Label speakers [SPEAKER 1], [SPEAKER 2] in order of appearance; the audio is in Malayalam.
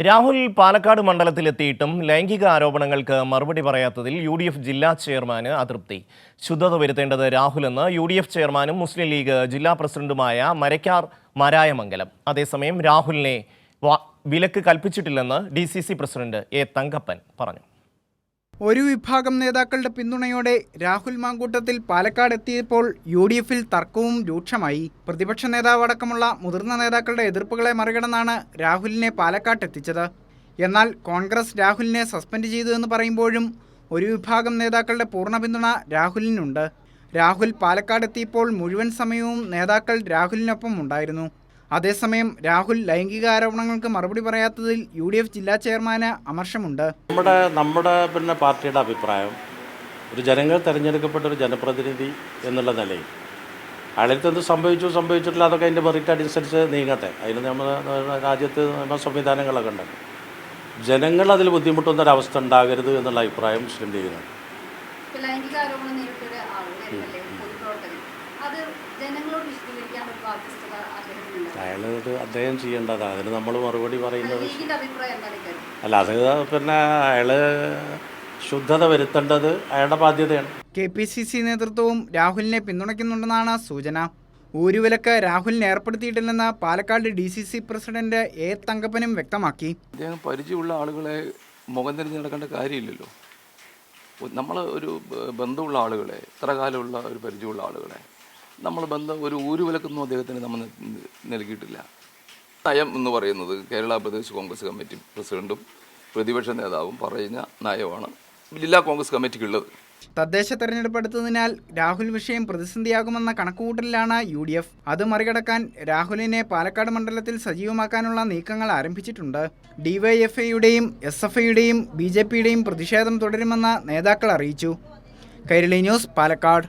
[SPEAKER 1] രാഹുൽ പാലക്കാട് മണ്ഡലത്തിലെത്തിയിട്ടും ലൈംഗിക ആരോപണങ്ങൾക്ക് മറുപടി പറയാത്തതിൽ യു ഡി എഫ് ജില്ലാ ചെയർമാന് അതൃപ്തി. ശുദ്ധത വരുത്തേണ്ടത് രാഹുലെന്ന് യു ഡി എഫ് ചെയർമാനും മുസ്ലിം ലീഗ് ജില്ലാ പ്രസിഡന്റുമായ മരക്കാർ മാരായമംഗലം. അതേസമയം രാഹുലിനെ വിലക്ക് കൽപ്പിച്ചിട്ടില്ലെന്ന് D C C president A Thankappan പറഞ്ഞു.
[SPEAKER 2] ഒരു വിഭാഗം നേതാക്കളുടെ പിന്തുണയോടെ രാഹുൽ മാങ്കൂട്ടത്തിൽ പാലക്കാട് എത്തിയപ്പോൾ യു ഡി എഫിൽ തർക്കവും രൂക്ഷമായി. പ്രതിപക്ഷ നേതാവ് അടക്കമുള്ള മുതിർന്ന നേതാക്കളുടെ എതിർപ്പുകളെ മറികടന്നാണ് രാഹുലിനെ പാലക്കാട്ട് എത്തിച്ചത്. എന്നാൽ കോൺഗ്രസ് രാഹുലിനെ സസ്പെൻഡ് ചെയ്തു എന്ന് പറയുമ്പോഴും ഒരു വിഭാഗം നേതാക്കളുടെ പൂർണ പിന്തുണ രാഹുലിനുണ്ട്. രാഹുൽ പാലക്കാട് എത്തിയപ്പോൾ മുഴുവൻ സമയവും നേതാക്കൾ രാഹുലിനൊപ്പം ഉണ്ടായിരുന്നു. അതേസമയം രാഹുൽ ലൈംഗിക ആരോപണങ്ങൾക്ക് മറുപടി പറയാത്തതിൽ യു ഡി എഫ് ജില്ലാ ചെയർമാന് അമർഷമുണ്ട്.
[SPEAKER 3] നമ്മുടെ നമ്മുടെ പിന്നെ പാർട്ടിയുടെ അഭിപ്രായം ഒരു ജനങ്ങൾ തിരഞ്ഞെടുക്കപ്പെട്ട ഒരു ജനപ്രതിനിധി എന്നുള്ള നിലയിൽ. അയാളടുത്ത് എന്ത് സംഭവിച്ചു സംഭവിച്ചിട്ടില്ല അതൊക്കെ അതിന്റെ മെറിറ്റ് അനുസരിച്ച് നീങ്ങട്ടെ. അതിന് നമ്മൾ രാജ്യത്ത് നിയമ സംവിധാനങ്ങളൊക്കെ ഉണ്ട്. ജനങ്ങൾ അതിൽ ബുദ്ധിമുട്ടുന്ന ഒരവസ്ഥ ഉണ്ടാകരുത് എന്നുള്ള അഭിപ്രായം മുസ്ലിം ലീഗിനാണ്
[SPEAKER 4] ഇപ്പൊ ലൈംഗിക ആരോപണം നേരിട്ടൊരു ആൾ ഒരു എം എൽ എ പൊതുപ്രവർത്തകൻ. അത് ജനങ്ങളോട് വിശദീകരിക്കാൻ ഒരു ബാധ്യസ്ഥത
[SPEAKER 3] അയാൾ ഇത് അദ്ദേഹം ചെയ്യേണ്ടതാണ്. അതിന് നമ്മൾ മറുപടി പറയുന്നത് അല്ല അത് പിന്നെ അയാൾ ശുദ്ധത വരുത്തേണ്ടത് അയാളുടെ ബാധ്യതയാണ്.
[SPEAKER 2] കെ പി സി സി നേതൃത്വവും രാഹുലിനെ പിന്തുണയ്ക്കുന്നുണ്ടെന്നാണ് സൂചന. ഊരുവിലക്ക് രാഹുലിനെ ഏർപ്പെടുത്തിയിട്ടില്ലെന്ന് Palakkad D C C president A തങ്കപ്പനും വ്യക്തമാക്കി.
[SPEAKER 5] അദ്ദേഹം പരിചയമുള്ള ആളുകളെ മുഖം തിരിഞ്ഞ് നടക്കേണ്ട കാര്യമില്ലല്ലോ. നമ്മൾ ഒരു ബന്ധമുള്ള ആളുകളെ ഇത്ര കാലമുള്ള ഒരു പരിചയമുള്ള ആളുകളെ നമ്മൾ ബന്ധം ഒരു ഊരുവിലക്കൊന്നും അദ്ദേഹത്തിന് നമ്മൾ നൽകിയിട്ടില്ല. നയം എന്ന് പറയുന്നത് കേരള പ്രദേശ് കോൺഗ്രസ് കമ്മിറ്റി പ്രസിഡന്റും പ്രതിപക്ഷ നേതാവും പറയുന്ന നയമാണ് ജില്ലാ കോൺഗ്രസ് കമ്മിറ്റിക്കുള്ളത്.
[SPEAKER 2] തദ്ദേശ തെരഞ്ഞെടുപ്പ് അടുത്തതിനാൽ രാഹുൽ വിഷയം പ്രതിസന്ധിയാകുമെന്ന കണക്കുകൂട്ടലിലാണ് യു ഡി എഫ് അത് മറികടക്കാൻ രാഹുലിനെ പാലക്കാട് മണ്ഡലത്തിൽ സജീവമാക്കാനുള്ള നീക്കങ്ങൾ ആരംഭിച്ചിട്ടുണ്ട്. ഡിവൈഎഫ്ഐയുടെയും എസ് എഫ് ഐയുടെയും ബി ജെ പിയുടെയും പ്രതിഷേധം തുടരുമെന്ന് നേതാക്കൾ അറിയിച്ചു. കൈരളി ന്യൂസ് പാലക്കാട്.